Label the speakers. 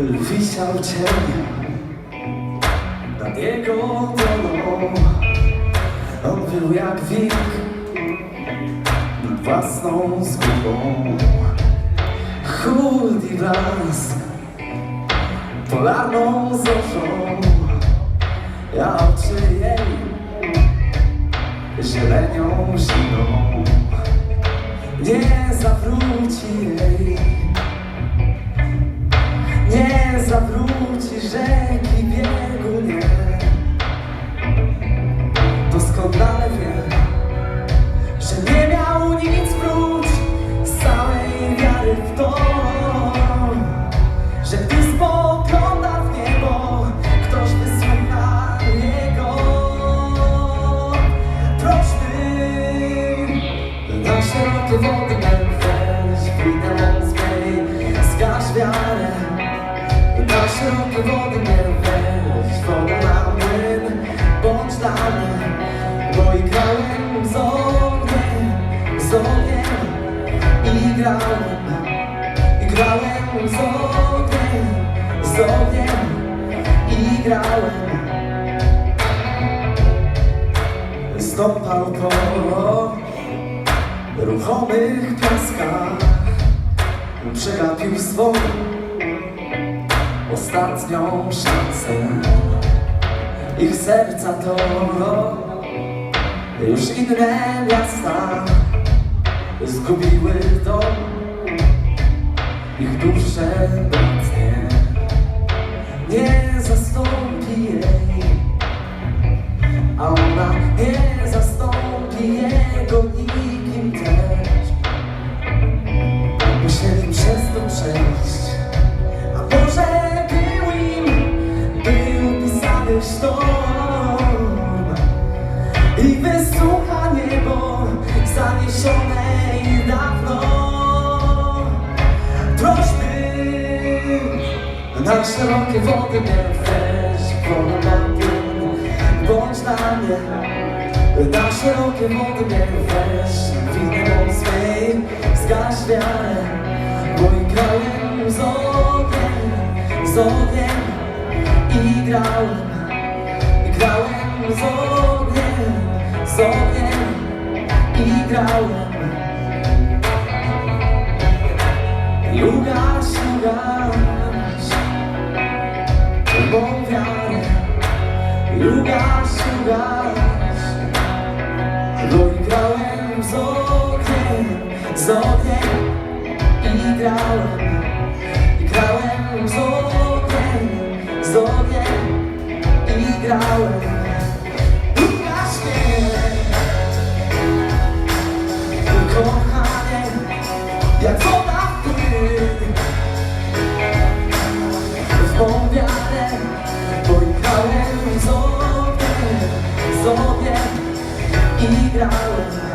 Speaker 1: wisiał cień nad jego dolą. On był jak wilk nad własną zgubą. Chłód i blask polarną zorzą, ja oczy jej zielenią zimną. Nie zawróci jej, grałem, i grałem z ogniem, z ogniem i grałem. Stąpał po ruchomych piaskach, przegapił swą ostatnią szansę. Ich serca to już inne miasta zgubiły dom, ich dusze nic nie, zastąpi jej, a ona nie zastąpi jego nikim na szerokie wody weź, na płyn, bądź dla mnie. Na szerokie wody weź, winę swej, zgaś wiarę, bo grałem z ogniem, z ogniem. I grałem, grałem z ogniem, z ogniem. I grałem. I ugaś, ugaś, mą wiarę, i ugaś, ugaś, bo i grałem z ogniem, z ogniem i grałem, i grałem z ogniem, z ogniem i grałem. I